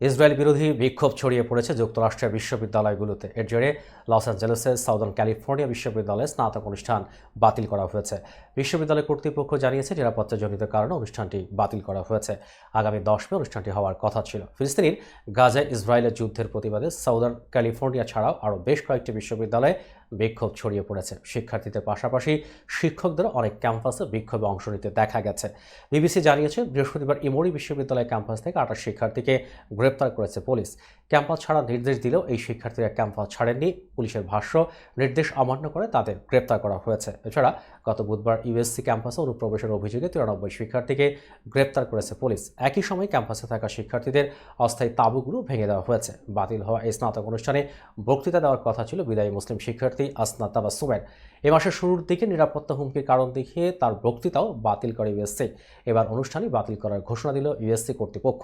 Israel বিরোধী বিক্ষোভ ছড়িয়ে পড়েছে যুক্তরাষ্ট্রের বিশ্ববিদ্যালয়গুলোতে। এর জেরে লস অ্যাঞ্জেলেসের সাউদার্ন ক্যালিফোর্নিয়া বিশ্ববিদ্যালয়ে স্নাতক অনুষ্ঠান বাতিল করা হয়েছে। বিশ্ববিদ্যালয় কর্তৃপক্ষ জানিয়েছে নিরাপত্তাজনিত কারণে অনুষ্ঠানটি বাতিল করা হয়েছে। আগামী দশ মে অনুষ্ঠানটি হওয়ার কথা ছিল। ফিলিস্তিনির গাজায় ইসরায়েলের যুদ্ধের প্রতিবাদে সাউদার্ন ক্যালিফোর্নিয়া ছাড়াও আরও বেশ কয়েকটি বিশ্ববিদ্যালয়ে বিক্ষোভ ছড়িয়ে পড়েছে। শিক্ষার্থীদের পাশাপাশি শিক্ষকদের অনেক ক্যাম্পাসে বিক্ষোভে অংশ নিতে দেখা গেছে। বিবিসি জানিয়েছে বৃহস্পতিবার ইমরি বিশ্ববিদ্যালয় ক্যাম্পাস থেকে আঠাশ শিক্ষার্থীকে গ্রেপ্তার করেছে পুলিশ। ক্যাম্পাস ছাড়ার নির্দেশ দিলেও এই শিক্ষার্থীরা ক্যাম্পাস ছাড়েননি। পুলিশের ভাষ্য, নির্দেশ অমান্য করে তাদের গ্রেপ্তার করা হয়েছে। এছাড়া গত বুধবার ইউএসসি ক্যাম্পাসে অনুপ্রবেশের অভিযোগে তিরানব্বই শিক্ষার্থীকে গ্রেপ্তার করেছে পুলিশ। একই সময় ক্যাম্পাসে থাকা শিক্ষার্থীদের অস্থায়ী তাঁবুগুলো ভেঙে দেওয়া হয়েছে। বাতিল হওয়া এই স্নাতক অনুষ্ঠানে বক্তৃতা দেওয়ার কথা ছিল বিদায়ী মুসলিম শিক্ষার্থী আসনা তাবাসুমের এ মাসের শুরুর দিকে নিরাপত্তা হুমকির কারণ দেখিয়ে তার বক্তৃতাও বাতিল করে ইউএসসি। এবার অনুষ্ঠানই বাতিল করার ঘোষণা দিল ইউএসসি কর্তৃপক্ষ।